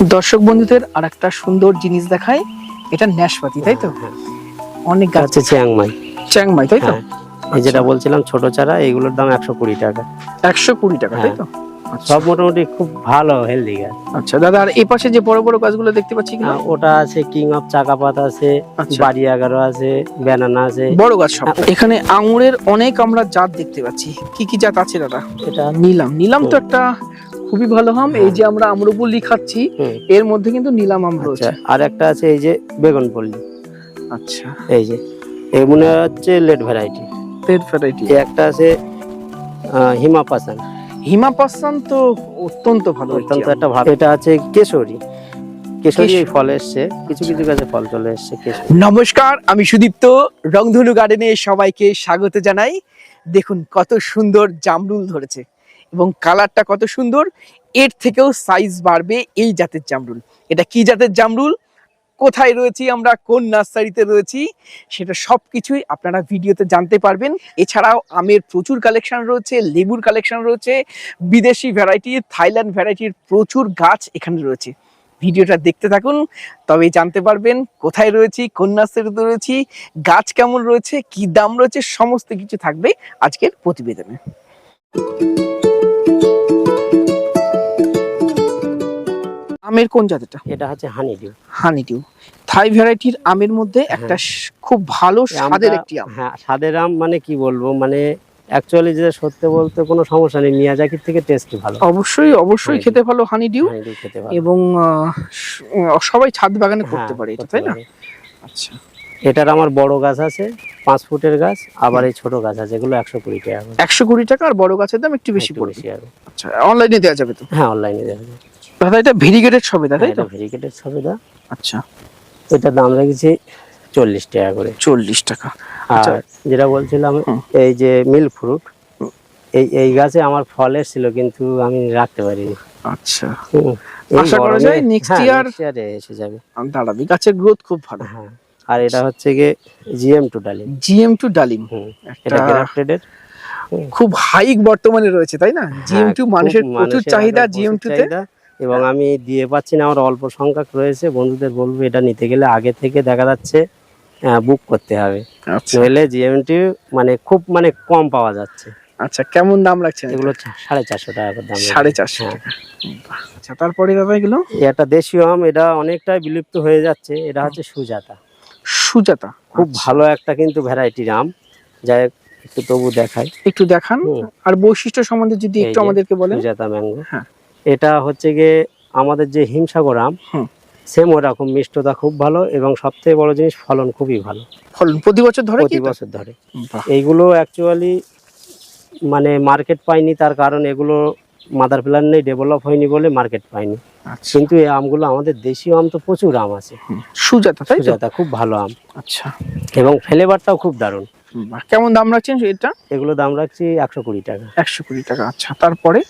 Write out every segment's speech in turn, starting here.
দর্শক বন্ধুদের আর একটা সুন্দর জিনিস দেখায় এটা ন্যাশপাতি তাই তো? হ্যাঁ। অনেক গাছ। হচ্ছে চিয়াংমাই। চ্যাংমাই তাই তো? হ্যাঁ এই যেটা বলছিলাম ছোট চারা এগুলোর দাম একশো কুড়ি টাকা। একশো কুড়ি টাকা তাই তো? আচ্ছা। সব মোটামুটি খুব ভালো হেলদি গাছ। আচ্ছা দাদা আর এই পাশে যে বড় বড় গাছগুলো দেখতে পাচ্ছি কিনা? ওটা আছে কিং অফ চাকাপাত আছে আচ্ছা। বাড়ি এগারো আছে ব্যানানা আছে। বড় গাছ সব। এখানে আঙুরের অনেক আমরা জাত দেখতে পাচ্ছি। কি কি জাত আছে দাদা? এটা নিলাম। নিলাম তো একটা খুবই ভালো আম এই যে আমরা আম্রবল্লি খাচ্ছি এর মধ্যে কিন্তু নিলাম আম আচ্ছা রয়েছে। আর একটা আছে এই যে বেগুন পল্লী। আচ্ছা। এই যে এই মনে হচ্ছে লেট ভ্যারাইটি রেড ভ্যারাইটি একটা আছে আহ, হিমা পাসান। হিমাপাসান তো অত্যন্ত ভালো অত্যন্ত একটা ভালো। এটা আছে কেশরী। কেশরী ফল এসছে। কিছু কিছু গাছে ফল চলে এসছে নমস্কার আমি সুদীপ্ত রংধনু গার্ডেনে সবাইকে স্বাগত জানাই। দেখুন কত সুন্দর জামরুল ধরেছে। এবং কালারটা কত সুন্দর, এর থেকেও সাইজ বাড়বে এই জাতের জামরুল। এটা কি জাতের জামরুল? কোথায় রয়েছি আমরা? কোন নার্সারিতে রয়েছি? সেটা সব কিছুই আপনারা ভিডিওতে জানতে পারবেন। এছাড়াও আমের প্রচুর কালেকশন রয়েছে, লেবুর কালেকশন রয়েছে, বিদেশি ভ্যারাইটি থাইল্যান্ড ভ্যারাইটির প্রচুর গাছ এখানে রয়েছে। ভিডিওটা দেখতে থাকুন, তবে জানতে পারবেন কোথায় রয়েছি, কোন নার্সারিতে রয়েছি, গাছ কেমন রয়েছে, কি দাম রয়েছে, সমস্ত কিছু থাকবে আজকের প্রতিবেদনে। আমের কোন জাতিটা এটা হচ্ছে হানি ডিউ হানি ডিউ থাই ভ্যারাইটির আমের মধ্যে একটা খুব ভালো স্বাদের একটি আম। হ্যাঁ স্বাদের আম মানে কি বলব? মানে অ্যাকচুয়ালি যে সত্যি বলতে কোনো সমস্যা নেই। মিয়াজাকির থেকে টেস্ট ভালো। অবশ্যই অবশ্যই খেতে ভালো হানি ডিউ এবং সবাই ছাদ বাগানে করতে হ্যাঁ, পারে এটা তাই না? আচ্ছা। এটার আমার বড় গাছ আছে পাঁচ ফুটের গাছ আবার এই ছোট গাছ আছে এগুলো একশো কুড়ি টাকা একশো কুড়ি টাকা আর বড় গাছের দাম একটু বেশি হবে আচ্ছা অনলাইনে দেওয়া যাবে তো? হ্যাঁ অনলাইনে দেওয়া যাবে। দাদা এটা ভেরিগেটেড সবে দাদা তাই তো? ভেরিকেটের সবেদা আচ্ছা। এটার দাম রেখেছি চল্লিশ টাকা করে। চল্লিশ টাকা। আচ্ছা। আর যেটা বলছিলাম এই যে মিল ফ্রুট এই এই গাছে আমার ফল এসেছিল কিন্তু আমি রাখতে পারিনি। আচ্ছা। আশা করা যায় next হ্যাঁ, next এসে যাবে। দাঁড়াবি গাছের গ্রোথ খুব ভালো। হ্যাঁ। আর এটা হচ্ছে গিয়ে জিএম টু ডালিম। জিএম টু ডালিম। এটা গ্রাফটেডের খুব হাইক বর্তমানে রয়েছে তাই না? জিএম টু মানুষের হ্যাঁ, প্রচুর চাহিদা জিএম টু তে। এবং আমি দিয়ে পাচ্ছি না আমার অল্প সংখ্যক রয়েছে। বন্ধুদের বলব এটা নিতে গেলে আগে থেকে দেখা যাচ্ছে বুক করতে হবে। আচ্ছা। নইলে জিএমটি মানে খুব মানে কম পাওয়া যাচ্ছে। আচ্ছা কেমন দাম লাগছে? এগুলো সাড়ে চারশো টাকা করে দাম সাড়ে চারশো হ্যাঁ। টাকা। আচ্ছা তারপরে দাদা এগুলো? একটা দেশীয় আম এটা অনেকটাই বিলুপ্ত হয়ে যাচ্ছে। এটা হচ্ছে সুজাতা। সুজাতা। খুব আচ্ছা। ভালো একটা কিন্তু ভ্যারাইটির আম। যাই একটু তবু দেখাই। একটু দেখান। আর বৈশিষ্ট্য সম্বন্ধে যদি একটু আমাদেরকে বলেন। সুজাতা ম্যাঙ্গো। হ্যাঁ। এটা হচ্ছে গিয়ে আমাদের যে হিমসাগর আম সেম ওরকম মিষ্টতা খুব ভালো এবং সবথেকে বড় জিনিস ফলন খুবই ভালো। ফলন প্রতি বছর ধরে প্রতি বছর ধরে। এইগুলো অ্যাকচুয়ালি মানে মার্কেট পাইনি তার কারণ এগুলো মাদার প্ল্যান নেই ডেভেলপ হয়নি বলে মার্কেট পায়নি আচ্ছা। কিন্তু এই আমগুলো আমাদের দেশীয় আম তো প্রচুর আম আছে। সুজাতা তাই সুজাতা খুব ভালো আম। আচ্ছা। এবং ফ্লেভারটাও খুব দারুণ। কেমন দাম রাখছেন এটা এগুলো দাম রাখছি একশো কুড়ি টাকা। একশো কুড়ি টাকা আচ্ছা। তারপরে?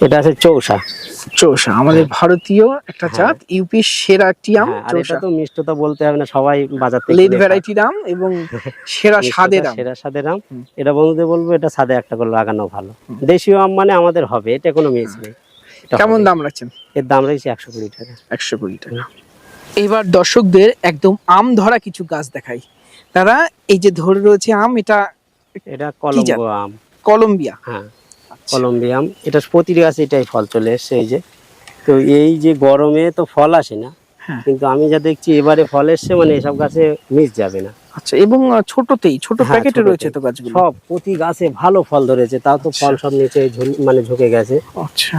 এটা আছে চৌসা চৌষা আমাদের ভারতীয় একটা হ্যাঁ। জাত ইউপির সেরা একটি আম হ্যাঁ, চৌষা। তো মিষ্টতা বলতে হবে না সবাই বাজার থেকে লেট। ভ্যারাইটির আম এবং সেরা স্বাদের আম। সেরা স্বাদের আম। এটা বন্ধুদের বলব এটা সাদে একটা করে লাগানো ভালো। দেশীয় আম মানে আমাদের হবে এটা কোনো মিস নেই। এটা কেমন দাম রাখছেন? এর দাম রয়েছে একশো কুড়ি টাকা। একশো কুড়ি টাকা। এবার দর্শকদের একদম আম ধরা কিছু গাছ দেখাই। তারা এই যে ধরে রয়েছে আম এটা এটা কলম্বো আম। কলম্বিয়া। হ্যাঁ। কলম্বিয়া আম এটা প্রতি গাছে এটাই ফল চলে এসছে এই যে। তো এই যে গরমে তো ফল আসে না হ্যাঁ। কিন্তু আমি যা দেখছি এবারে ফল এসছে মানে এসব গাছে মিস যাবে না। আচ্ছা এবং ছোটতেই ছোট হ্যাঁ, প্যাকেটে রয়েছে তো গাছগুলো? সব প্রতি গাছে ভালো ফল ধরেছে তাও তো ফল সব নিচে মানে ঝুঁকে গেছে। আচ্ছা।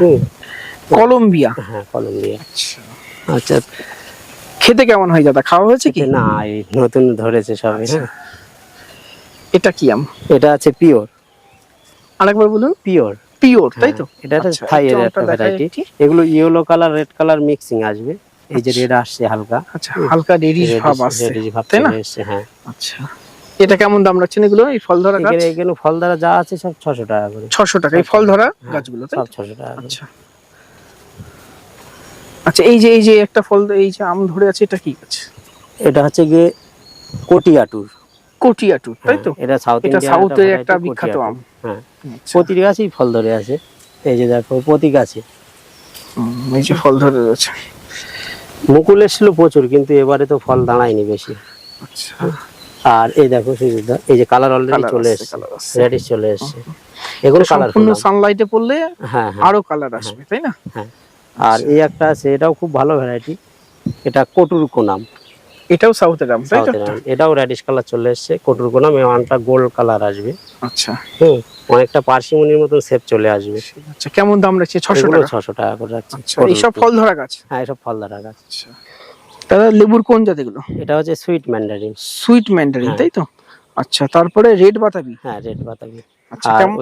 কলম্বিয়া? হ্যাঁ কলম্বিয়া। আচ্ছা। আচ্ছা। খেতে কেমন হয় দাদা খাওয়া হয়েছে কি? না এই নতুন ধরেছে সবে আচ্ছা। হ্যাঁ এটা কি আম? এটা আছে পিওর। আরেকবার বলুন। পিওর পিওর তাই তো? এটা একটা আচ্ছা, থাই এর একটা ভ্যারাইটি। এগুলো yellow colour red colour mixing আসবে। এই যে রেড আসছে হালকা। আচ্ছা হালকা রেডিশ ভাব আসছে reddish ভাব তাই না? হ্যাঁ। আচ্ছা। এটা কেমন দাম রাখছেন এগুলো? এই ফল ধরা গাছ? এখানে ফল দ্বারা যা আছে সব ছশো টাকা করে। ছশো টাকা এই ফল ধরা হ্যাঁ, গাছগুলো তাই সব তো? ছশো টাকা আচ্ছা। আচ্ছা এই যে এই যে একটা ফল এই যে আম ধরে আছে এটা কি গাছ? এটা হচ্ছে গিয়ে কটিয়াটুর। কটিয়াটুর তাই তো? হ্যাঁ, এটা সাউথ এটা সাউথের একটা বিখ্যাত আম। হ্যাঁ। আচ্ছা। প্রতি গাছেই ফল ধরে আছে। এই যে দেখো প্রতি গাছে। এই যে ফল ধরে রয়েছে। মুকুল এসেছিল প্রচুর কিন্তু এবারে তো ফল দাঁড়ায়নি বেশি। আচ্ছা। আর এই দেখো সুজিদা এই যে কালার অলরেডি চলে এসেছে। রেডিশ চলে এসেছে। এগুলো কালার সম্পূর্ণ সানলাইটে পড়লে হ্যাঁ হ্যাঁ। আরও কালার আসবে তাই না? হ্যাঁ আর এই একটা আছে এটাও খুব ভালো ভ্যারাইটি এটা কটুর কোনাম এটাও সাউথের আম তাই তো? এটাও রেডিশ কালার চলে এসেছে কটুর কোনাম এই আমটা গোল্ড কালার আসবে। আচ্ছা। হুম অনেকটা পার্সিমনির মতন শেপ চলে আসবে। আচ্ছা কেমন দাম রাখছে? ছশো এগুলো টাকা? ছশো টাকা করে রাখছি আচ্ছা এইসব ফল ধরা গাছ? হ্যাঁ এসব ফল ধরা গাছ। আচ্ছা। দাদা লেবুর কোন জাত এগুলো এটা হচ্ছে সুইট ম্যান্ডারিন সুইট ম্যান্ডারিন। তাই তো? আচ্ছা তারপরে রেড বাতাবি হ্যাঁ রেড বাতাবি আচ্ছা কেমন?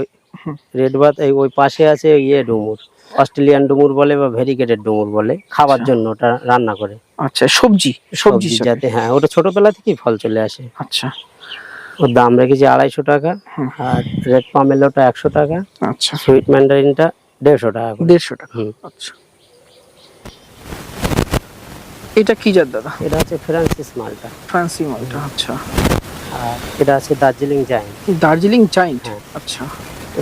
রেড বাত এই ওই পাশে আছে ইয়ে ডুমুর অস্ট্রেলিয়ান ডুমুর বলে বা ভেরিগেটেড ডুমুর বলে খাবার জন্য ওটা রান্না করে। আচ্ছা সবজি সবজি যাতে হ্যাঁ ওটা ছোটবেলা থেকেই ফল চলে আসে। আচ্ছা। ওর দাম রেখেছি আড়াইশো টাকা আর রেড পামেলোটা একশো টাকা আচ্ছা। সুইট ম্যান্ডারিনটা দেড়শো টাকা দেড়শো টাকা। আচ্ছা। এটা কি জাত দাদা? এটা হচ্ছে ফ্রান্সিস মালটা। ফ্রান্সি মালটা আচ্ছা। আর এটা আছে দার্জিলিং জাইন দার্জিলিং জাইন্ট। আচ্ছা।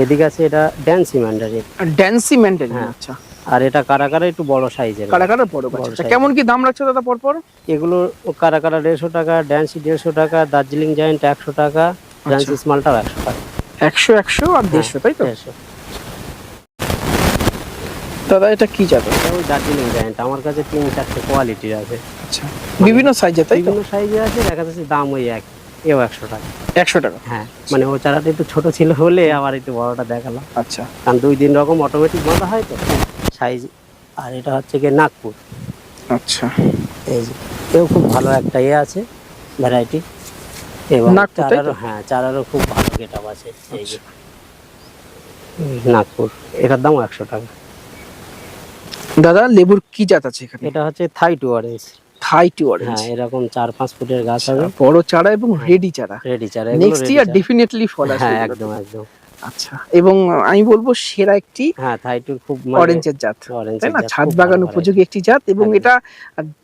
এদিকে আছে এটা ড্যান্সি ম্যান্ডারিন ড্যান্সি ম্যান্ডারিন। আচ্ছা। আর এটা কারা কারা একটু বড় সাইজের? কারা কারা বড় আচ্ছা কেমন কি দাম রাখছে দাদা পরপর? এগুলো কারা কারা দেড়শো টাকা ড্যান্সি দেড়শো টাকা দার্জিলিং জায়েন্ট একশো টাকা ফ্রান্সিস মালটাও একশো টাকা। একশো একশো আর দেড়শো তাই তো? দাদা এটা কি এটা ওই দার্জিলিং জায়েন্ট আমার কাছে তিন চারটে কোয়ালিটির আছে। আচ্ছা। বিভিন্ন সাইজে তাই তো? বিভিন্ন সাইজে আছে দেখা যাচ্ছে দাম ওই এক এও একশো টাকা। একশো টাকা। হ্যাঁ মানে ও চারাটা একটু ছোট ছিল হলে আবার একটু বড়টা দেখালাম। আচ্ছা। কারণ দুই তিন রকম অটোমেটিক বাঁধা হয় তো। সাইজ আর এটা হচ্ছে গিয়ে নাগপুর। আচ্ছা। এই যে এও খুব ভালো একটা ইয়ে আছে ভ্যারাইটি এবং? চারারও হ্যাঁ চারারও খুব ভালো গেট আছে এই যে। নাগপুর এটার দাম একশো টাকা। দাদা লেবুর কি জাত আছে এখানে? এটা হচ্ছে Thai two orange Thai two orange হ্যাঁ এরকম চার পাঁচ ফুটের গাছ হবে। বড় চারা এবং রেডি চারা। রেডি চারা নেক্সট ইয়ার ডেফিনেটলি ফল আসবে। হ্যাঁ একদম একদম। আচ্ছা এবং আমি বলব সেরা একটি হ্যাঁ থাই খুব অরেঞ্জের জাত। তাই না? ছাদ বাগান উপযোগী একটি জাত এবং এটা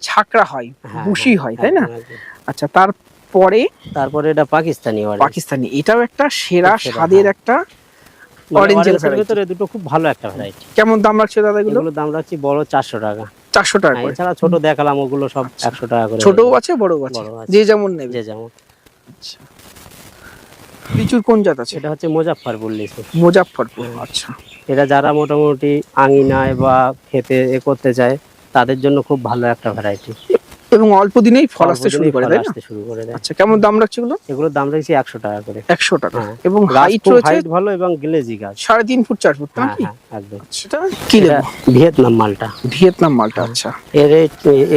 ঝাঁকড়া হয় হ্যাঁ, বুশি হয় তাই না? আচ্ছা তারপরে তারপরে এটা পাকিস্তানি পাকিস্তানি এটাও একটা সেরা স্বাদের হ্যাঁ। একটা মানে অরেঞ্জের ভিতরে দুটো খুব ভালো একটা ভ্যারাইটি কেমন দাম রাখছে দাদা এগুলো? দাম রাখছি বড় চারশো টাকা। চারশো টাকা হ্যাঁ, এছাড়া ছোট দেখালাম ওগুলো সব আচ্ছা। একশো টাকা করে। ছোটও আছে বড়ও আছে। বড়ও আছে। যে যেমন নেবে। যে যেমন। আচ্ছা। লিচুর কোন জাত আছে? সেটা হচ্ছে মুজাফফরপুর লিচু। মুজাফফরপুর হ্যাঁ। আচ্ছা। এটা যারা মোটামুটি আঙিনায় বা খেতে এ করতে চায় তাদের জন্য খুব ভালো একটা ভ্যারাইটি এবং অল্প দিনেই ফল আসতে শুরু করে তাই আসতে শুরু করে আচ্ছা কেমন দাম রাখছে এগুলো? এগুলোর দাম রেখেছি টাকা করে। একশো টাকা। হ্যাঁ। এবং হাইট রয়েছে? height ভালো এবং গ্লেজি গাছ। সাড়ে তিন ফুট চার ফুট হ্যাঁ নাকি হ্যাঁ একদম। সেটা কি লেবু ভিয়েতনাম মালটা। ভিয়েতনাম মালটা হ্যাঁ। আচ্ছা। এর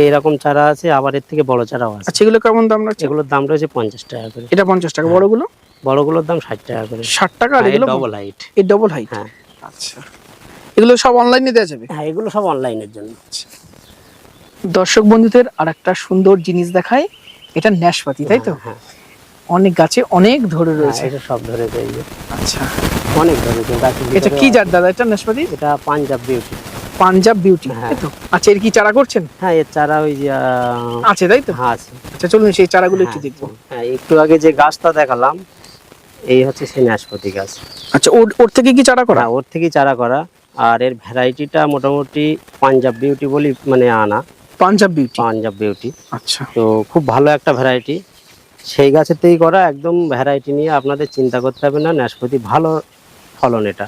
এইরকম চারা আছে আবার এর থেকে বড় চারাও আছে। আচ্ছা এগুলো কেমন দাম রাখছে? এগুলোর দাম রয়েছে পঞ্চাশ টাকা করে। এটা পঞ্চাশ টাকা হ্যাঁ। বড়গুলো? বড়গুলোর দাম ষাট টাকা করে। ষাট টাকা আর এগুলো ডবল হাইট এর ডবল হাইট হ্যাঁ। আচ্ছা। এগুলো সব অনলাইনে দেওয়া যাবে? হ্যাঁ এগুলো সব অনলাইনের জন্য। দর্শক বন্ধুদের আর একটা সুন্দর জিনিস দেখায় এটা ন্যাশপাতি তাই তো? হ্যাঁ অনেক গাছে অনেক ধরে হ্যাঁ, রয়েছে। এটা সব ধরে পেয়ে আচ্ছা। অনেক ধরেছে গাছের এটা কি। জাত দাদা এটা ন্যাশপাতি এটা পাঞ্জাব বিউটি পাঞ্জাব বিউটি হ্যাঁ। তো? আচ্ছা এর কি চারা করছেন? হ্যাঁ এর চারা ওই যে আহ, আছে তাই তো? হ্যাঁ আছে। আচ্ছা চলুন সেই চারাগুলো একটু হ্যাঁ, দেখব হ্যাঁ একটু আগে যে গাছটা দেখালাম এই হচ্ছে সেই নাশপাতি গাছ। আচ্ছা ওর ওর থেকে কি চারা করা? হ্যাঁ ওর থেকেই চারা করা। আর এর ভ্যারাইটিটা মোটামুটি পাঞ্জাব বিউটি বলি মানে আনা। পাঞ্জাব বিউটি? পাঞ্জাব বিউটি। আচ্ছা। তো খুব ভালো একটা ভ্যারাইটি। সেই গাছেতেই করা একদম ভ্যারাইটি নিয়ে আপনাদের চিন্তা করতে হবে না। নাশপাতি ভালো ফলন এটা।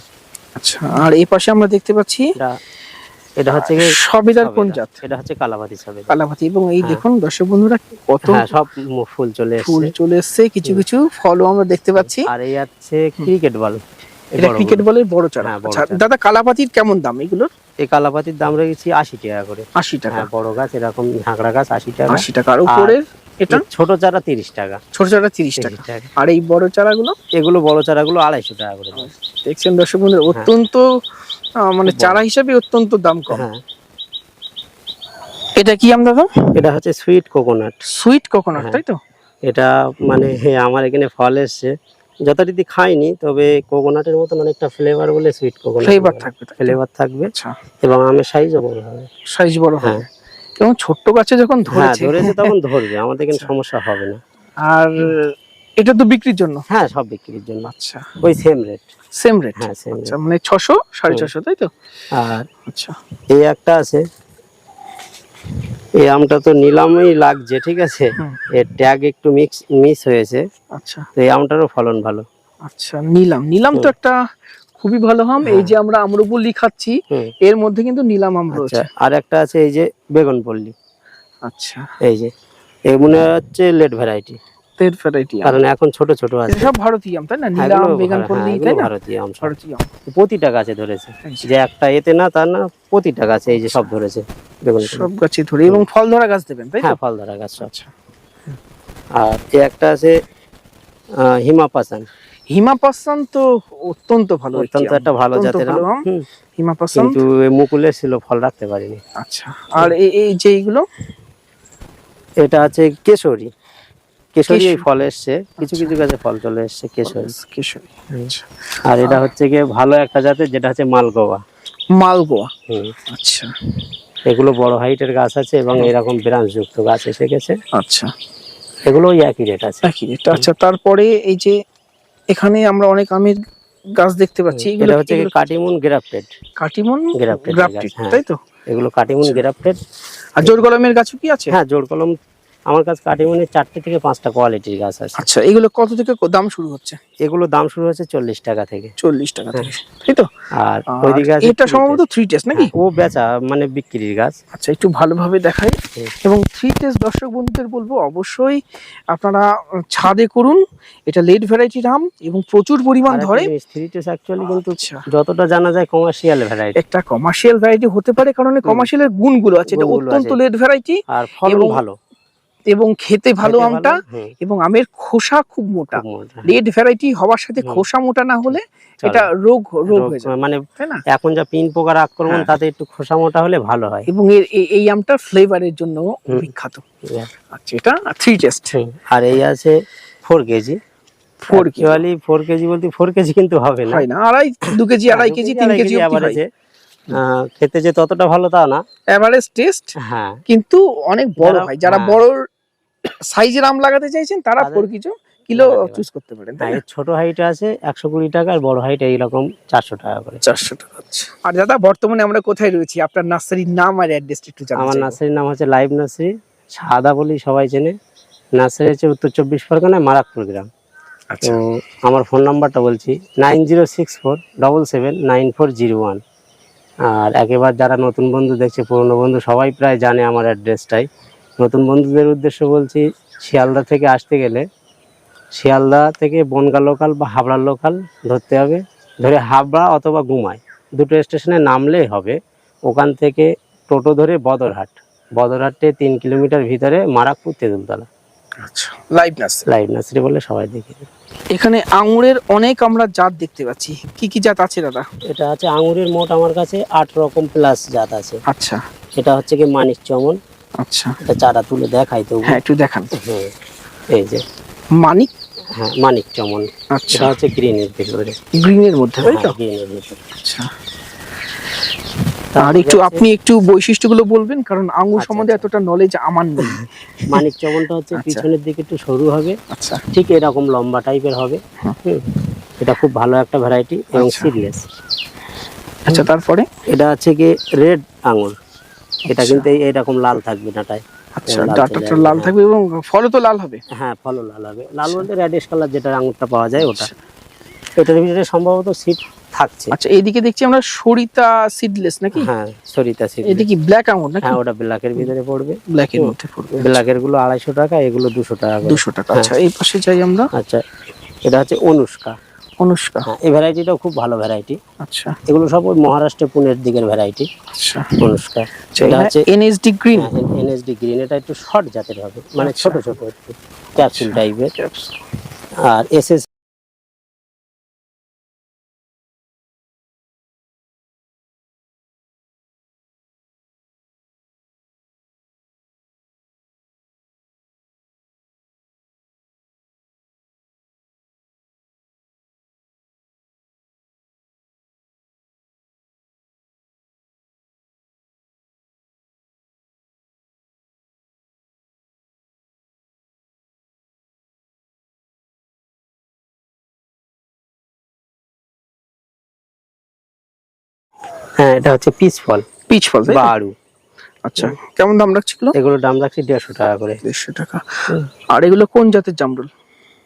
আচ্ছা আর এই পাশে আমরা দেখতে পাচ্ছি এটা হচ্ছে সবেদার কোন। জাত? এটা হচ্ছে কালাবাতি সবেদা কালাপাতি এবং এই হ্যাঁ। দেখুন দর্শক বন্ধুরা কত হ্যাঁ সব ফুল চলে ফুল চলে এসছে কিছু কিছু ফলও আমরা দেখতে পাচ্ছি। আর এই হচ্ছে ক্রিকেট বল এটা ক্রিকেট বলের বড় চারা। হ্যাঁ, আচ্ছা। দাদা কালাপাতির কেমন দাম এগুলোর? এই কালাপাতির দাম রেখেছি আশি টাকা করে। আশি টাকা। বড় গাছ এরকম ঝাঁকড়া গাছ আশি টাকা। আশি টাকা। আর উপরের এটা? ছোট চারা তিরিশ টাকা। ছোট চারা তিরিশ টাকা। আর এই বড় চারাগুলো? এগুলো বড় চারাগুলো আড়াইশো টাকা করে। দেখছেন দর্শক বন্ধু অত্যন্ত মানে চারা হিসাবে অত্যন্ত দাম কম। হ্যাঁ। এটা কি আম দাদা? এটা হচ্ছে সুইট কোকোনাট সুইট কোকোনাট। তাই তো? এটা মানে হ্যাঁ, আমার এখানে ফল এসছে। যথারীতি খাইনি তবে কোকোনাটের মতন অনেকটা ফ্লেভার বলে সুইট কোকোনাট ফ্লেভার থাকবে ফ্লেভার থাকবে। আচ্ছা। এবং আমের সাইজও বড় হবে। সাইজ বড় হ্যাঁ। এবং ছোট্ট গাছে যখন ধরেছে ধরেছে তখন ধরবে আমাদের কিন্তু সমস্যা হবে না। আর এটা তো বিক্রির জন্য? হ্যাঁ সব বিক্রির জন্য। আচ্ছা। ওই সেম রেট সেম রেট হ্যাঁ আচ্ছা। মানে ছশো সাড়ে। ছশো তাই তো? আর আচ্ছা। এই একটা আছে। এই আমটা তো নিলামই লাগছে ঠিক আছে? এর ট্যাগ একটু মিক্স মিস হয়েছে। আচ্ছা। তো এই আমটারও ফলন ভালো। আচ্ছা নিলাম। নিলাম তো একটা খুবই ভালো আম। এই যে আমরা আম্রপল্লি খাচ্ছি এর মধ্যে কিন্তু নিলাম আম আচ্ছা রয়েছে। আর একটা আছে এই যে বেগুন পল্লী। আচ্ছা। এই যে এই মনে হচ্ছে লেট ভ্যারাইটি তের ভ্যারাইটি কারণ এখন ছোট ছোট আছে। সব ভারতীয় আম তাই না? নিলাম এগুলো বেগান হ্যাঁ, তাই না? ভারতীয় আম ভারতীয় আম। প্রতিটা গাছে ধরেছে। যে একটা এতে না তার না প্রতিটা গাছে এই যে সব ধরেছে। পল্লী। সব গাছে ধরে এবং ফল ধরা গাছ দেবেন তাই তো? হ্যাঁ ফল ধরা গাছ আচ্ছা। আর এই একটা আছে আহ, হিমাপাসান। হিমাপাসান তো অত্যন্ত ভালো অত্যন্ত একটা ভালো জাতের আম। আম। হিমাপাসান? কিন্তু এই মুকুলের ছিল ফল রাখতে পারিনি। আচ্ছা। আর এই এই যে এইগুলো? এটা আছে কেশরী। কেশরী ফল এসছে। কিছু আচ্ছা। কিছু গাছে ফল চলে এসছে কেশরী। কেশরী আচ্ছা। আর এটা হচ্ছে গিয়ে ভালো একটা জাতের যেটা হচ্ছে মালগোয়া। মালগোয়া। আচ্ছা। এগুলো বড় হাইটের গাছ আছে এবং এরকম ব্রাঞ্চ যুক্ত গাছ এসে গেছে। আচ্ছা। এগুলো একই রেট আছে। একই এটা আচ্ছা তারপরে এই যে এখানে আমরা অনেক আমের গাছ দেখতে পাচ্ছি। এগুলো এটা হচ্ছে কাটিমুন গ্রাফটেড। কাটিমন গ্রাফটেড হ্যাঁ। তাই তো? এগুলো কাটিমুন গ্রাফটেড। আর জোর কলমের গাছও কি আছে? হ্যাঁ জোর কলম আমার কাছে কাটিমুনের চারটে থেকে পাঁচটা কোয়ালিটির গাছ আছে। আচ্ছা এগুলো কত থেকে দাম শুরু হচ্ছে? এগুলো দাম শুরু হচ্ছে চল্লিশ টাকা থেকে। চল্লিশ টাকা থেকে। তাই তো? আর ওইদিকে এটা সম্ভবত থ্রি টেস্ট নাকি? ও বেচা মানে বিক্রির গাছ। আচ্ছা একটু ভালোভাবে দেখাই। এবং থ্রি টেস্ট দর্শক বন্ধুদের বলব অবশ্যই আপনারা ছাদে করুন। এটা লেট ভ্যারাইটির আম এবং প্রচুর পরিমাণ ধরে। স্ত্রীটেস অ্যাকচুয়ালি কিন্তু আচ্ছা। যতটা জানা যায় কমার্শিয়াল ভ্যারাইটি একটা কমার্শিয়াল ভ্যারাইটি হতে পারে কারণ কমার্শিয়ালের গুণগুলো আছে এটা অত্যন্ত। লেট ভ্যারাইটি আর ফলন ভালো। এবং খেতে ভালো আমটা এবং আমের খোসা খুব মোটা। লেট ভ্যারাইটি হওয়ার সাথে খোসা মোটা না হলে এটা রোগ রোগ হয়ে যায় মানে এখন যা পিন পোকার আক্রমণ হ্যাঁ। তাতে একটু খোসা মোটা হলে ভালো হয়। এবং এর এই- আমটা ফ্লেভারের জন্য বিখ্যাত। আচ্ছা এটা থ্রি টেস্ট আর এই আছে four K G four actually four K G বলতে ফোর কেজি কিন্তু হবে না। হয় না আড়াই দু কেজি আড়াই কেজি তিন কেজি অ্যাভারেজে খেতে যে ততটা ভালো তা না। এভারেজ টেস্ট হ্যাঁ। কিন্তু অনেক বড় হয়। যারা হ্যাঁ। বড় সাইজের আম লাগাতে চাইছেন তারা ফোর কিছু কিলো চুজ করতে পারেন ছোট হাইট আছে একশো কুড়ি টাকা আর বড় হাইট এইরকম চারশো টাকা করে। চারশো টাকা আচ্ছা। আর দাদা বর্তমানে আমরা কোথায় রয়েছি? আপনার নার্সারির নাম আর অ্যাড্রেসটা একটু আমার নার্সারির নাম হচ্ছে লাইভ নার্সারি সাদা বলি সবাই চেনে। নার্সারি হচ্ছে উত্তর চব্বিশ পরগনায় মারাকপুর গ্রাম। আচ্ছা। তো আমার ফোন নাম্বারটা বলছি nine zero six four double seven nine four zero one আর একেবারে যারা নতুন বন্ধু দেখছে, পুরনো বন্ধু, সবাই প্রায় জানে আমার অ্যাড্রেসটাই। নতুন বন্ধুদের উদ্দেশ্য বলছি, শিয়ালদা থেকে আসতে গেলে শিয়ালদা থেকে বনগা লোকাল বা হাবড়া লোকাল ধরতে হবে। ধরে হাবড়া অথবা গুমায় দুটো স্টেশনে নামলেই হবে। ওখান থেকে টোটো ধরে বদরহাট। বদরহাটে তিন কিলোমিটার ভিতরে মারাকপুর তেঁতুলতলা। আচ্ছা। লাইভ নার্সারি লাইভ নার্সারি বলে সবাই দেখে। এখানে আঙুরের অনেক আমরা জাত দেখতে পাচ্ছি। কি কি জাত আছে দাদা? এটা আছে আঙুরের মোট আমার কাছে আট রকম প্লাস জাত আছে। আচ্ছা। এটা হচ্ছে কি মানিক চমন। আচ্ছা। এটা চারা তুলে দেখাই তো হ্যাঁ একটু দেখান। হুম, এই যে। মানিক? হ্যাঁ মানিক চমন। আচ্ছা। হচ্ছে গ্রিনের ভিতরে। গ্রিনের মধ্যে তাই তো? গ্রিনের ভিতরে। আচ্ছা। আর একটু আপনি একটু বৈশিষ্ট্যগুলো বলবেন কারণ আঙুর আচ্ছা, সম্বন্ধে এতটা নলেজ আমার নেই। মানিক চমনটা হচ্ছে আচ্ছা। পিছনের দিকে একটু সরু হবে। আচ্ছা। ঠিক এরকম লম্বা টাইপের হবে। এটা খুব ভালো একটা ভ্যারাইটি এবং আচ্ছা। সিডলেস আচ্ছা তারপরে? এটা আছে কি রেড আঙুর এটা আচ্ছা। কিন্তু এইরকম লাল থাকবে না আচ্ছা লাল ডাটাটা লাল থাকবে এবং ফলও তো লাল হবে। হ্যাঁ ফলও লাল হবে। লাল বলতে রেডিশ কালার যেটা আঙুরটা পাওয়া যায় ওটা। আচ্ছা। এটার ভিতরে সম্ভবত সিট থাকছে। আচ্ছা এইদিকে দেখছি আমরা সরিতা সিডলেস নাকি? হ্যাঁ সরিতা সিট এটা কি ব্ল্যাক আঙুর নাকি? হ্যাঁ ওটা ব্ল্যাকের ভিতরে পড়বে। ব্ল্যাক এর মধ্যে পড়বে ব্ল্যাকেরগুলো আড়াইশো টাকা এগুলো দুশো টাকা। দুশো টাকা আচ্ছা এই পাশে যাই আমরা। আচ্ছা এটা হচ্ছে অনুষ্কা। অনুষ্কা। হ্যাঁ এই ভ্যারাইটিটাও খুব ভালো ভ্যারাইটি আচ্ছা। এগুলো সব ওই মহারাষ্ট্র পুনের দিকের ভ্যারাইটি আচ্ছা। অনুষ্কা। এটা হচ্ছে এনএসডি গ্রিন এনএসডি গ্রিন এটা একটু শর্ট জাতের হবে। মানে আচ্ছা। ছোট ছোট একটু। ক্যাপসুল টাইপের আর এস হ্যাঁ এটা হচ্ছে পিচ ফল পিচ ফল বা? আচ্ছা কেমন দাম রাখছে এগুলো? দাম রাখছি দেড়শো টাকা করে। দেড়শো টাকা। আর এগুলো কোন জাতের জামরুল?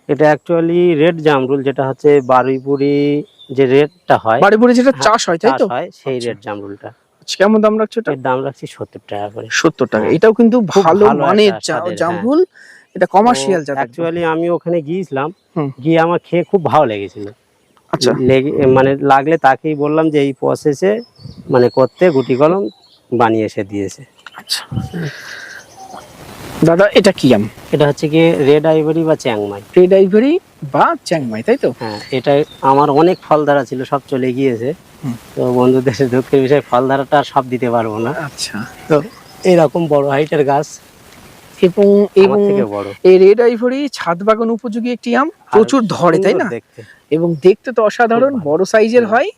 এটা অ্যাকচুয়ালি রেড জামরুল যেটা হচ্ছে বারুইপুরি যে রেডটা হয়। বাড়ি যেটা হ্যাঁ, চাষ হয় তাই তো? হয় সেই আচ্ছা। রেড জামরুলটা। আচ্ছা, কেমন দাম রাখছে এটা? দাম রাখছি সত্তর টাকা করে। সত্তর টাকা। হ্যাঁ। এটাও কিন্তু ভালো মানের স্বাদের, জামরুল। এটা কমার্শিয়াল জাত অ্যাকচুয়ালি আমি ওখানে গিয়েছিলাম। গিয়ে আমার খেয়ে খুব ভালো লেগেছিল। আচ্ছা। মানে লাগলে তাকেই বললাম যে এই প্রসেসে মানে করতে গুটি কলম বানিয়ে এসে দিয়েছে। আচ্ছা। দাদা এটা কি আম? এটা হচ্ছে কি রেড আইভরি বা চ্যাংমাই রেড আইভরি বা চ্যাংমাই তাই তো? হ্যাঁ এটা আমার অনেক ফল ধারা ছিল সব চলে গিয়েছে। তো বন্ধুদের দুঃখের বিষয় ফল ধারাটা সব দিতে পারব না। আচ্ছা। তো এরকম বড় হাইটের গাছ এবং এবং এই রেড আইভরি ছাদ বাগান উপযোগী একটি আম প্রচুর ধরে তাই না? এবং দেখতে তো অসাধারণ বড় সাইজের হয়।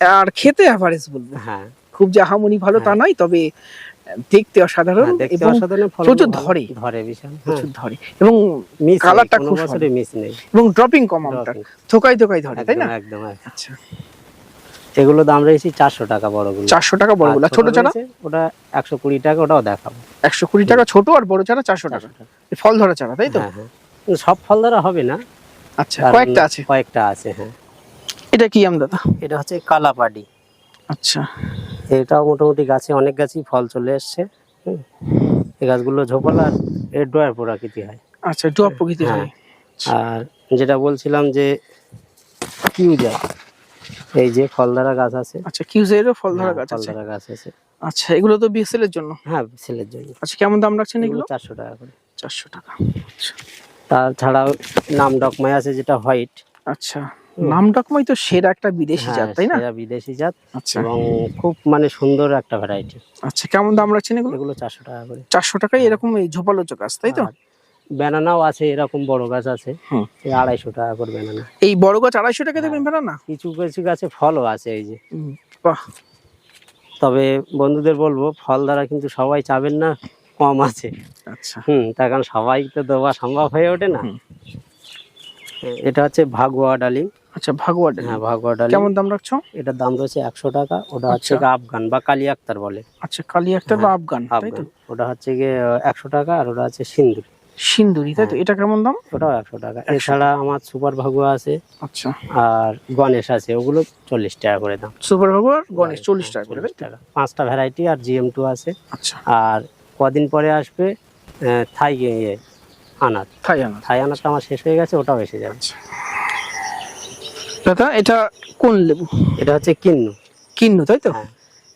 আর খেতে অ্যাভারেজ বলব। হ্যাঁ। খুব যে হামনি ভালো তা হ্যাঁ। নয় তবে দেখতে অসাধারণ হ্যাঁ, এবং প্রচুর ধরে। ধরে বিশাল হ্যাঁ। প্রচুর ধরে। এবং কালারটা খুব মিস নেই। এবং ড্রপিং কম আমটা। থোকাই থোকাই ধরে তাই না? একদম। আচ্ছা। এগুলো দাম রয়েছে চারশো টাকা বড়গুলো। চারশো টাকা বড়গুলা। ছোট চারা ওটা একশো কুড়ি টাকা ওটাও দেখাবো। একশো কুড়ি টাকা ছোট আর বড় চারা চারশো টাকা। ফল ধরা চারা তাই তো? হ্যাঁ হ্যাঁ। সব ফল ধরা হবে না। আচ্ছা কয়েকটা আছে? কয়েকটা আছে হ্যাঁ। এটা কি আম দাদা? এটা হচ্ছে কালাপাডি আচ্ছা। এটাও মোটামুটি গাছে অনেক গাছই ফল চলে এসছে হুম। এই গাছগুলো ঝোপালা আর এর ডয়ার প্রকৃতি হয়। আচ্ছা ডুয়া প্রকৃতি হ্যাঁ। হয়। আর যেটা বলছিলাম যে কিউজা এই যে ফলদারা গাছ আছে। আচ্ছা কিউজেরও ফল ধরা হ্যাঁ, গাছ আছে? ফলদারা গাছ আছে। আচ্ছা এগুলো তো বিএসএল এর জন্য? হ্যাঁ ছেলের জন্য। আচ্ছা কেমন দাম রাখছেন এগুলো? এগুলো চারশো টাকা করে। চারশো টাকা। তাছাড়াও নাম ডকমাই আছে যেটা হোয়াইট। আচ্ছা নাম ডকমাই তো সেরা একটা বিদেশি হ্যাঁ, জাত তাই না? বিদেশি জাত আচ্ছা। এবং খুব মানে সুন্দর একটা ভ্যারাইটি আচ্ছা কেমন দাম রাখছেন এগুলো? এগুলো চারশো টাকা করে। চারশো টাকায় এরকম এই ঝোপালো গাছ তাই তো? আর ব্যানানাও আছে এরকম বড় গাছ আছে। এই আড়াইশো টাকা করে ব্যানানা। এই বড় গাছ আড়াইশো টাকা দেবেন হ্যাঁ। ভেড়া না কিছু কিছু গাছে ফলও আছে এই যে। বাহ। তবে বন্ধুদের বলব ফল দ্বারা কিন্তু সবাই চাবেন না কম আছে। আচ্ছা। হুম তার কারণ সবাই তো দেওয়া সম্ভব হয়ে ওঠে না। এটা হচ্ছে ভাগুয়া ডালিম। আচ্ছা ভাগোয়া ডালিম। হ্যাঁ ভাগুয়া ডালিম। কেমন দাম রাখছো? এটার দাম রয়েছে একশো টাকা ওটা হচ্ছে আচ্ছা। গিয়ে আফগান বা কালি আক্তার বলে। আচ্ছা কালি আক্তার বা হ্যাঁ, আফগান আফগান। ওটা হচ্ছে গিয়ে একশো টাকা আর ওটা আছে সিন্দুর। সিন্দুরি তাই তো? হ্যাঁ। এটা কেমন দাম? ওটাও একশো টাকা। এছাড়া আমার সুপার ভাগুয়া আছে। আচ্ছা। আর গণেশ আছে ওগুলো চল্লিশ টাকা করে দাম। সুপার ভাগোয়ার গণেশ চল্লিশ টাকা করে তাই 40 তো? টাকা। পাঁচটা ভ্যারাইটি আর জিএম টু আছে। আচ্ছা। আর কদিন পরে আসবে থাই ইয়ে আনার। থাই আনার। থাই আনারটা আমার শেষ হয়ে গেছে ওটাও এসে যাবে। দাদা এটা কোন লেবু? এটা হচ্ছে কিন্নু। কিন্নু তাই তো? হ্যাঁ।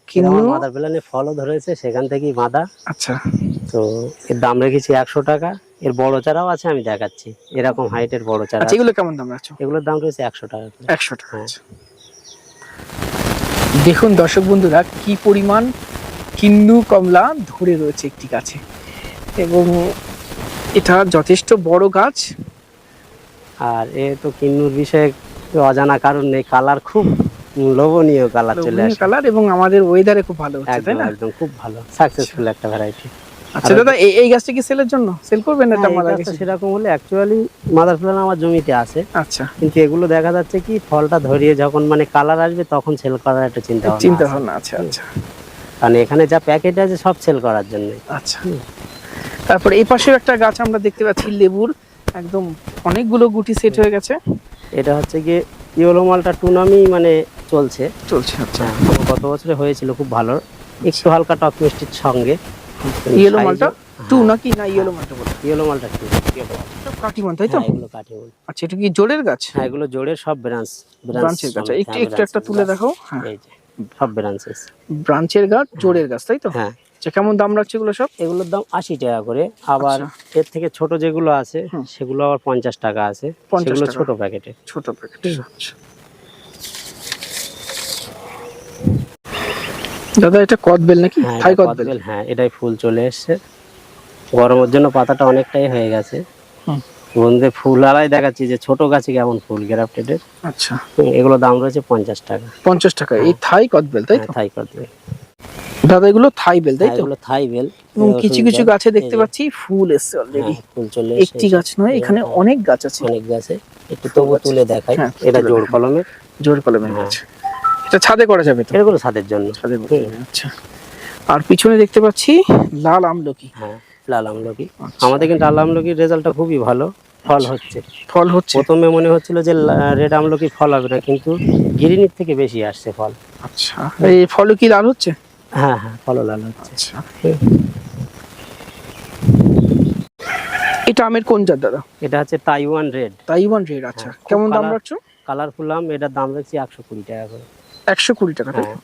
কিন্নু মাদার প্ল্যানে ফলও ধরেছে সেখান থেকেই বাঁধা। আচ্ছা। তো এর দাম রেখেছি একশো টাকা। এর বড় চারাও আছে আমি দেখাচ্ছি। এরকম হাইটের বড় চারা আচ্ছা এগুলো কেমন দাম রাখছো? এগুলোর দাম রয়েছে একশো টাকা একশো টাকা হ্যাঁ। আচ্ছা। দেখুন দর্শক বন্ধুরা কি পরিমাণ কিন্নু কমলা ধরে রয়েছে একটি গাছে। এবং এটা যথেষ্ট বড় গাছ। আর এ তো কিন্নুর বিষয়ে অজানা কারণ নেই কালার খুব লোভনীয় কালার চলে আসে। কালার এবং আমাদের ওয়েদারে খুব ভালো হচ্ছে তাই না? একদম খুব ভালো সাকসেসফুল একটা ভ্যারাইটি আচ্ছা দাদা এই গাছটা কি সেলের জন্য? সেল করবেন এটা মারা গেছে? হ্যাঁ, সেরকম হলে অ্যাকচুয়ালি মাদার প্ল্যান আমার জমিতে আছে। আচ্ছা। কিন্তু এগুলো দেখা যাচ্ছে কি ফলটা ধরিয়ে যখন মানে কালার আসবে তখন সেল করার একটা চিন্তা ভাবনা চিন্তা ভাবনা আছে আচ্ছা। কারণ এখানে যা প্যাকেট আছে সব সেল করার জন্য আচ্ছা। তারপরে এই পাশেও একটা গাছ আমরা দেখতে পাচ্ছি লেবুর। একদম অনেকগুলো গুটি সেট হয়ে গেছে। এটা হচ্ছে গিয়ে ইয়েলো মালটা টুনামি মানে চলছে। চলছে আচ্ছা। হ্যাঁ, গত বছরে হয়েছিল খুব ভালো। একটু হালকা টক মিষ্টির সঙ্গে। ইয়েলো মালটা টু নাকি না ইয়েলো মালটা বলে। ইয়েলো মালটা টু কাটিমান তাই তো? হ্যাঁ, এগুলো আচ্ছা এটা কি জোরের গাছ? হ্যাঁ এগুলো জোরের সব ব্রাঞ্চ ব্রাঞ্চের গাছ। একটু একটু একটা তুলে দেখাও। হ্যাঁ। সব ব্রাঞ্চেস ব্রাঞ্চের গাছ জোরের গাছ তাই তো? হ্যাঁ। আচ্ছা কেমন দাম রাখছে এগুলো সব? এগুলোর দাম আশি টাকা করে। আবার এর থেকে ছোট যেগুলো আছে সেগুলো আবার পঞ্চাশ টাকা আছে। 50 সেগুলো ছোট প্যাকেটে। ছোট প্যাকেট আচ্ছা। দাদা এটা কদবেল নাকি? হ্যাঁ থাই কদবেল। হ্যাঁ এটাই ফুল চলে এসছে। গরমের জন্য পাতাটা অনেকটাই হয়ে গেছে। বন্ধুদের ফুল আলাই দেখাচ্ছি যে ছোট গাছে কেমন ফুল গ্রাফটেডের। আচ্ছা। এগুলো দাম রয়েছে পঞ্চাশ টাকা। পঞ্চাশ টাকা। এই থাই কদবেল তাই তো? হ্যাঁ, থাই কদবেল। দাদা এগুলো থাই বেল তাই হ্যাঁ, তো? এগুলো থাই বেল। এবং কিছু কিছু গাছে দেখতে পাচ্ছি ফুল এসছে অলরেডি ফুল চলে এসেছে। একটি গাছ নয় এখানে। অনেক গাছ আছে। অনেক গাছে। একটু তবু তুলে দেখাই। এটা জোর। কলমের জোর কলমের। গাছ এটা ছাদে করা যাবে তো? এগুলো ছাদের জন্য। ছাদে আচ্ছা। আর পিছনে দেখতে পাচ্ছি লাল আমলকি। হ্যাঁ লাল আমলকি। আচ্ছা। আমাদের কিন্তু লাল আমলকির রেজাল্টটা খুবই ভালো। ফল হচ্ছে। ফল হচ্ছে? প্রথমে মনে হচ্ছিল যে রেড আমলকি ফল হবে না কিন্তু গিরিনির থেকে বেশি আসছে ফল। আচ্ছা। এই ফলও কি লাল হচ্ছে? হ্যাঁ হ্যাঁ ফলও লাল হচ্ছে। আচ্ছা। এটা আমের কোন জাত দাদা? এটা হচ্ছে তাইওয়ান রেড। তাইওয়ান রেড আচ্ছা। হ্যাঁ, কেমন দাম রাখছো? কালারফুল আম এটার দাম রাখছি একশো কুড়ি টাকা করে। একশো কুড়ি টাকা হ্যাঁ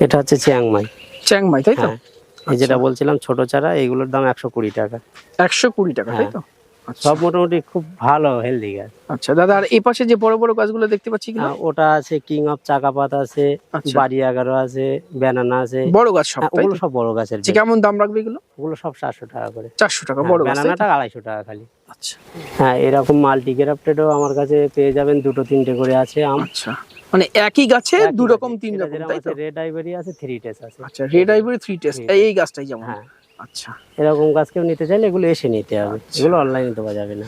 এটা হচ্ছে চিয়াংমাই। চ্যাংমাই তাই তো? হ্যাঁ। যেটা বলছিলাম ছোট চারা এগুলোর দাম একশো কুড়ি টাকা। একশো কুড়ি টাকা তাই তো? আচ্ছা সব মোটামুটি খুব ভালো হেলদি গাছ। আচ্ছা দাদা আর এই পাশে যে বড় বড় গাছগুলো দেখতে পাচ্ছি হ্যাঁ, ওটা আছে কিং অফ চাকাপাত আছে আচ্ছা। বাড়ি এগারো আছে ব্যানানা আছে। বড় গাছ সব হ্যাঁ, ওগুলো সব বড় গাছের আচ্ছা, কেমন দাম রাখবে এগুলো? ওগুলো সব চারশো টাকা করে। চারশো টাকা বড় গাছ তাই তো? ব্যানানাটা আড়াইশো টাকা খালি। আচ্ছা। হ্যাঁ এরকম মাল্টি গ্রাফটেডও আমার কাছে পেয়ে যাবেন দুটো তিনটে করে আছে আম। আচ্ছা মানে একই গাছে দু রকম তিন রকম তাই তো? রেড আইভরি আছে থ্রি টেস আছে। আচ্ছা red ivory three taste Three এই গাছটাই যেমন। হ্যাঁ। আচ্ছা। এরকম গাছ কেউ নিতে চাইলে এগুলো এসে নিতে হবে। এগুলো অনলাইনে দেওয়া যাবে না।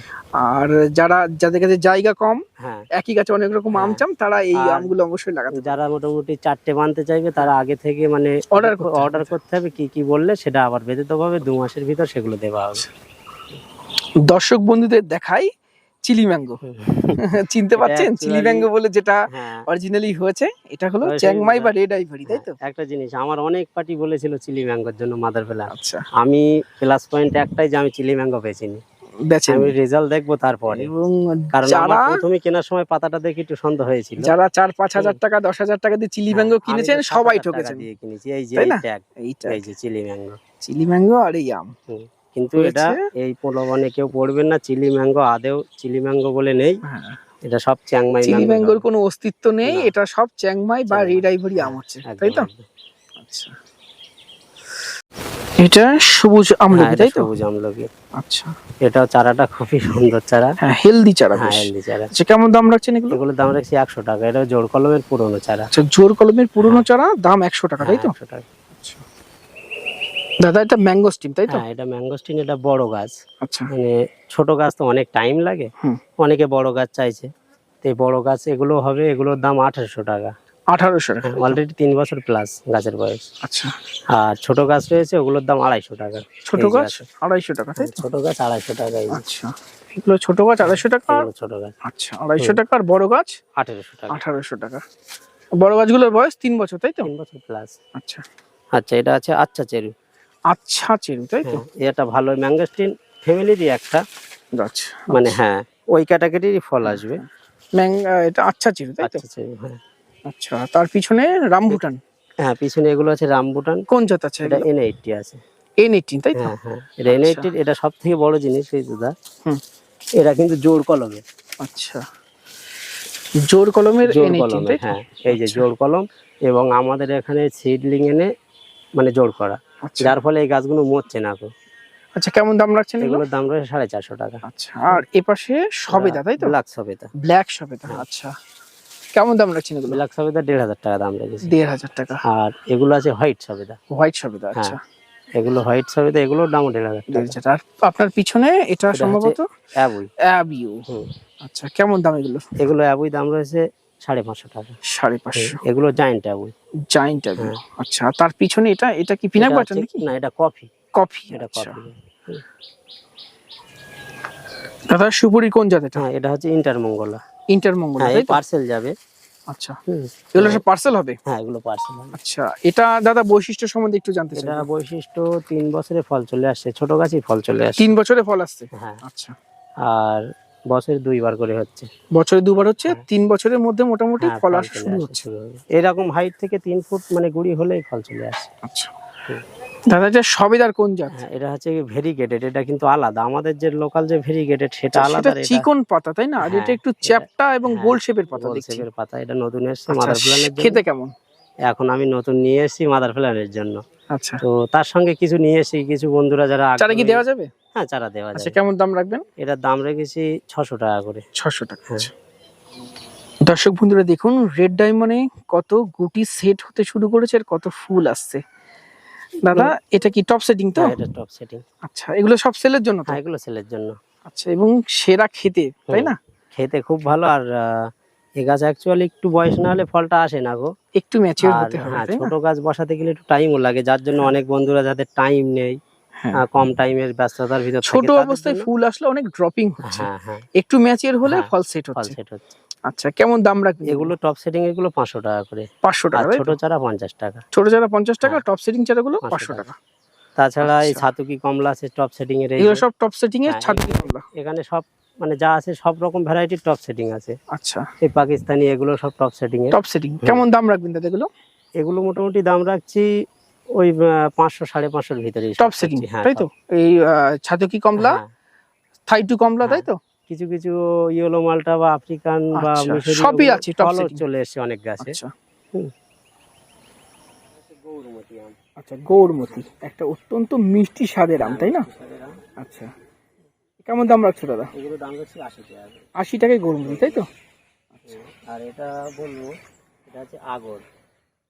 আর যারা যাদের কাছে জায়গা কম হ্যাঁ। একই গাছে অনেক রকম আম হ্যাঁ। চাম তারা এই আমগুলো অবশ্যই লাগাতে যারা মোটামুটি চারটে বানতে চাইবে তারা আগে থেকে মানে অর্ডার অর্ডার করতে হবে কি কি বললে সেটা আবার বেঁধে দেওয়া হবে দু মাসের ভিতর সেগুলো দেওয়া হবে। দর্শক বন্ধুদের দেখাই চিলি ম্যাঙ্গো। চিনতে পারছেন চিলি ম্যাঙ্গো বলে যেটা হ্যাঁ। অরিজিনালি হয়েছে এটা হলো চ্যাংমাই বা রেড আইভরি তাই তো? হ্যাঁ, একটা জিনিস আমার অনেক পার্টি বলেছিল চিলি ম্যাঙ্গোর জন্য মাদার ফেলা আচ্ছা। আমি প্লাস পয়েন্ট একটাই যে আমি চিলি ম্যাঙ্গো বেচেন আমি রেজাল্ট দেখব তারপরে। কারণ আমার প্রথমে কেনার সময় পাতাটা দেখে একটু সন্দেহ হয়েছিল। যারা চার পাঁচ হাজার টাকা দশ হাজার টাকা দিয়ে চিলি ম্যাঙ্গো হ্যাঁ, কিনেছেন সবাই 7,000 ঠকেছেন। কিনেছি। যে এই যে চিলি ম্যাঙ্গো। চিলি ম্যাঙ্গো আর এই আম। কিন্তু এটা এই প্রলোভনে কেউ পড়বেন না। চিলি ম্যাঙ্গো আদেও চিলি ম্যাঙ্গো বলে নেই। এটা সব চ্যাংমাই চিলি ম্যাঙ্গোর কোনো অস্তিত্ব নেই এটা সব চ্যাংমাই বা চ্যাংমাই। রেড আইভরি আম হচ্ছে তাই তো? আচ্ছা। এটা সবুজ হ্যাঁ, আমলকি তাই তো? সবুজ আমলকি। আচ্ছা। এটা চারাটা খুবই সুন্দর চারা। হ্যাঁ হেলদি চারা হ্যাঁ হেলদি চারা। আচ্ছা কেমন দাম রাখছেন এগুলো? এগুলোর দাম রাখছি একশো টাকা। এটা জোর কলমের পুরনো চারা। আচ্ছা জোর কলমের পুরনো চারা দাম একশো টাকা তাই তো? একশো টাকা। দাদা এটা ম্যাঙ্গো স্টিম তাই তো? হ্যাঁ এটা ম্যাঙ্গোস্টিন এটা বড় গাছ। আচ্ছা। মানে ছোট গাছ তো অনেক টাইম লাগে। অনেকে বড় গাছ চাইছে। তো এই বড় গাছ এগুলো হবে এগুলোর দাম আঠারোশো টাকা। আঠারোশো টাকা। অলরেডি তিন বছর প্লাস গাছের বয়স। আচ্ছা। আর ছোট গাছ রয়েছে ওগুলোর দাম আড়াইশো টাকা। ছোট গাছ আড়াইশো টাকা তাই ছোট গাছ আড়াইশো টাকা আচ্ছা। এগুলো ছোট গাছ আড়াইশো টাকা ছোট গাছ। আচ্ছা আড়াইশো টাকা আর বড় গাছ? আঠেরোশো টাকা। আঠারোশো টাকা। বড় গাছগুলোর বয়স তিন বছর তাই তো? তিন বছর প্লাস আচ্ছা। আচ্ছা এটা আছে আচ্ছা চেরু। আচ্ছা চেরু তাই তো? এটা ভালো ম্যাঙ্গোস্টিন ফ্যামিলিরই একটা। গাছ মানে হ্যাঁ ওই ক্যাটাগরিরই ফল আসবে। ম্যাং আহ, এটা আচ্ছা চেরু তাই তো? আচ্ছা হ্যাঁ। আচ্ছা তার পিছনে রামভুটান? হ্যাঁ পিছনে এগুলো আছে রামবুটান কোন জাত আছে এটা এন এইটটি আছে। এন এইটিন তাই তো? হ্যাঁ হ্যাঁ। এটা এন এইটটির এটা সব থেকে বড় জিনিস এই দাদা। হুম। এটা কিন্তু জোর কলমে। আচ্ছা। জোর কলমের জোর এন কলমে তাই হ্যাঁ। এই যে আচ্ছা। জোর কলম এবং আমাদের এখানে সিডলিং এনে মানে জোর করা। আচ্ছা যার ফলে এই গাছগুলো মরছে না গো আচ্ছা কেমন দাম রাখছেন এগুলোর দাম রয়েছে সাড়ে চারশো টাকা। আচ্ছা আর এপাশে সবেদা তাই তো? ব্ল্যাক সবেদা। ব্ল্যাক সবেদা আচ্ছা। কেমন দাম রাখছেন এগুলো? ব্ল্যাক সবেদা দেড় হাজার টাকা দাম রেখেছে। দেড় হাজার টাকা। আর এগুলো আছে হোয়াইট সবেদা। হোয়াইট সবেদা আচ্ছা। এগুলো হোয়াইট সবেদা এগুলোর দাম দেড় হাজার টাকা। আর আপনার পিছনে এটা সম্ভবত অ্যাবুই অ্যাবিউ। আচ্ছা কেমন দাম এগুলো? এগুলো অ্যাবুই দাম রয়েছে সাড়ে পাঁচশো টাকা। সাড়ে পাঁচশো। এগুলো জায়েন্ট অ্যাবুই জাইন্ট অ্যাবিউ আচ্ছা তার পিছনে এটা এটা কি পিনাক বাটার নাকি? না এটা কফি কফি এটা আচ্ছা। কফি দাদা সুপুরি কোন জাত এটা হ্যাঁ এটা হচ্ছে ইন্টারমঙ্গলা ইন্টারমঙ্গল হ্যাঁ এই পার্সেল যাবে। আচ্ছা। এগুলো সব পার্সেল হবে? হ্যাঁ এগুলো পার্সেল আচ্ছা এটা দাদা বৈশিষ্ট্য সম্বন্ধে একটু জানতে চাই। এটা বৈশিষ্ট্য তিন বছরে ফল চলে আসছে। ছোট গাছই ফল চলে আসছে। তিন বছরে ফল আসছে? হ্যাঁ। আচ্ছা। আর বছরে দুইবার করে হচ্ছে। বছরে দুবার হচ্ছে তিন বছরের মধ্যে মোটামুটি হ্যাঁ, ফল আসা শুরু হচ্ছে। হয়ে। এরকম হাইট থেকে তিন ফুট মানে গুড়ি হলেই ফল চলে আসে। আচ্ছা। দাদা সবেদার কোন জাত? হ্যাঁ এটা হচ্ছে ভেরিগেটেড এটা কিন্তু আলাদা। আমাদের যে লোকাল যে ভেরিগেটেড সেটা আলাদা সেটা এটা চিকন পাতা তাই না? আর এটা হ্যাঁ, একটু চ্যাপটা এবং হ্যাঁ, গোল শেপের পাতা গোল শেপের পাতা এটা নতুন এসছে আচ্ছা, মাদার প্ল্যানের খেতে কেমন? এখন আমি নতুন নিয়ে এসেছি মাদার প্ল্যানের জন্য। আচ্ছা। তো তার সঙ্গে কিছু নিয়ে এসেছি কিছু বন্ধুরা যারা চারা কি দেওয়া যাবে? হ্যাঁ চারা দেওয়া আচ্ছা কেমন দাম রাখবেন? এটার দাম রেখেছি ছশো টাকা করে। ছশো টাকা হ্যাঁ। আচ্ছা। দর্শক বন্ধুরা দেখুন রেড ডায়মন্ডে কত গুটি সেট হতে শুরু করেছে আর কত ফুল আসছে। দাদা এটা কি টপ সেটিং তো? হ্যাঁ, এটা টপ সেটিং আচ্ছা এগুলো সব সেলের জন্য তো? হ্যাঁ এগুলো সেলের জন্য। আচ্ছা এবং সেরা খেতে তাই না? খেতে খুব ভালো আর আহ, এ গাছ অ্যাকচুয়ালি একটু বয়স না হলে ফলটা আসে না গো। একটু ম্যাচিওর আর হতে হবে হ্যাঁ ছোট গাছ বসাতে গেলে একটু টাইমও লাগে যার জন্য অনেক বন্ধুরা যাদের টাইম নেই। কম টাইমের ব্যস্ততার ভিতর ছোট অবস্থায় ফুল আসলে অনেক ড্রপিং হচ্ছে। হ্যাঁ হ্যাঁ। একটু ম্যাচিওর হলে হ্যাঁ, ফল সেট হচ্ছে। আচ্ছা কেমন দাম রাখবেন? এগুলো টপ সেটিং এগুলো পাঁচশো টাকা করে। পাঁচশো আর টাকা ছোট চারা পঞ্চাশ টাকা। ছোট চারা পঞ্চাশ টাকা হ্যাঁ। টপ সেটিং চারাগুলো 500 পাঁচশো টাকা। তাছাড়া এই আচ্ছা। ছাতুকি কমলা আছে টপ সেটিং এর। এই এগুলো সব টপ সেটিং এর হ্যাঁ, ছাদ কমলা। এখানে সব মানে যা আছে সব রকম ভ্যারাইটির টপ সেটিং আছে। আচ্ছা। এই পাকিস্তানি এগুলো সব টপ সেটিং এর। টপ সেটিং কেমন দাম রাখবেন দাদা এগুলো? এগুলো মোটামুটি দাম রাখছি ওই পাঁচশো সাড়ে পাঁচশোর ভিতরে টপ সেটিং তাই তো? এই ছাতকি কমলা হ্যাঁ, থাই টু কমলা তাই তো? কিছু কিছু ইয়েলো মালটা বা আফ্রিকান বা আচ্ছা, সবই আছে top ফলও চলে এসেছে অনেক গাছে। আচ্ছা। হুম। আচ্ছা গৌরমতি একটা অত্যন্ত মিষ্টি স্বাদের আম তাই না? আচ্ছা। কেমন দাম রাখছো দাদা? এগুলো দাম হচ্ছে আশি টাকা। আশি টাকায় গৌরমতি তাই তো? আর এটা বলব এটা হচ্ছে আগর।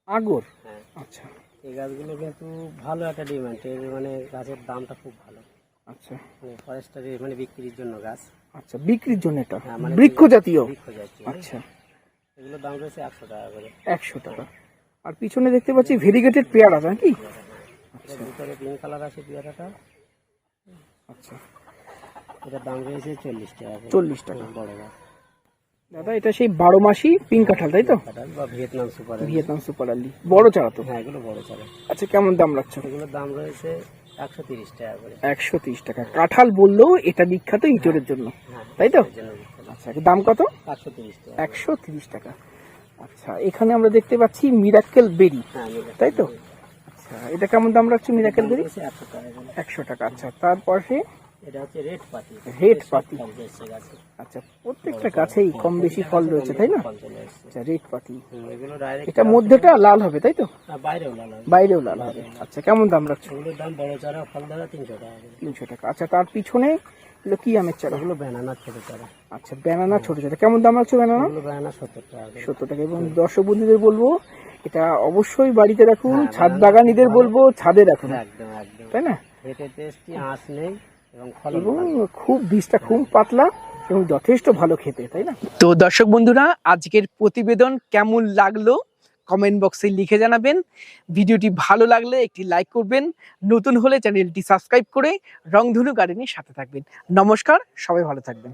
আগর? হ্যাঁ। আচ্ছা। এই গাছগুলো কিন্তু ভালো একটা ডিমান্ড এর মানে গাছের দামটা খুব ভালো। আচ্ছা। মানে ফরেস্টারি মানে বিক্রির জন্য গাছ। আচ্ছা বিক্রির জন্য এটা? হ্যাঁ, মানে বৃক্ষ জাতীয়? বৃক্ষ জাতীয়। আচ্ছা। এগুলোর দাম রয়েছে একশো টাকা করে। একশো টাকা। আর পিছনে দেখতে পাচ্ছি ভেরিগেটেড পেয়ারা নাকি? ভিতরে পিঙ্ক কালার আছে পেয়ারাটা। আচ্ছা। এটার দাম রয়েছে চল্লিশ টাকা চল্লিশ টাকা। বড় গাছ। দাদা এটা সেই বারো মাসি পিঙ্ক কাঁঠাল তাই তো? বা ভিয়েতনাম সুপার ভিয়েতনাম সুপার আলি। বড় চারা তো? হ্যাঁ এগুলো বড় চারা। আচ্ছা কেমন দাম রাখছো? এগুলোর দাম রয়েছে একশো তিরিশ টাকা করে। একশো তিরিশ টাকা। কাঁঠাল বললেও এটা বিখ্যাত ইঁচড়ের জন্য। হ্যাঁ তাই তো। আচ্ছা দাম কত? একশো তিরিশ টাকা একশো তিরিশ টাকা। আচ্ছা এখানে আমরা দেখতে পাচ্ছি মিরাক্কেল বেরি। হ্যাঁ তাই তো? আচ্ছা এটা কেমন দাম রাখছো মিরাক্কেল বেরি? একশো টাকা করে। একশো টাকা। আচ্ছা তারপরে এটা হচ্ছে রেড পাতি। রেড পাতি। আচ্ছা প্রত্যেকটা গাছেই কম বেশি ফল রয়েছে তাই না? আচ্ছা রেড পাতি। হুম, এগুলো ডাইরেক্ট এটা মধ্যেটা লাল হবে তাই তো? বাইরেও লাল হবে। বাইরেও লাল হবে। আচ্ছা কেমন দাম রাখছো? এগুলোর দাম বড় চারা ফল তিনশো টাকা তিনশো টাকা। আচ্ছা তার পিছনে এগুলো কি আমের চারা? এগুলো ব্যানানা ছোট চারা। আচ্ছা ব্যানানা ছোট ছোট কেমন দাম রাখছো ব্যানানা ব্যানানা সত্তর টাকা সত্তর টাকা। এবং দর্শক বন্ধুদের বলব এটা অবশ্যই বাড়িতে রাখুন হ্যাঁ, ছাদ বাগানিদের বলব ছাদে রাখুন। একদম একদম। তাই না? টেস্টি আঁশ নেই। এবং খুব বীজটা খুব পাতলা এবং যথেষ্ট ভালো খেতে তাই না? তো দর্শক বন্ধুরা আজকের প্রতিবেদন কেমন লাগল কমেন্ট বক্সে লিখে জানাবেন। ভিডিওটি ভালো লাগলে একটি লাইক করবেন। নতুন হলে চ্যানেলটি সাবস্ক্রাইব করে রংধনু গার্ডেনের সাথে থাকবেন। নমস্কার সবাই ভালো থাকবেন।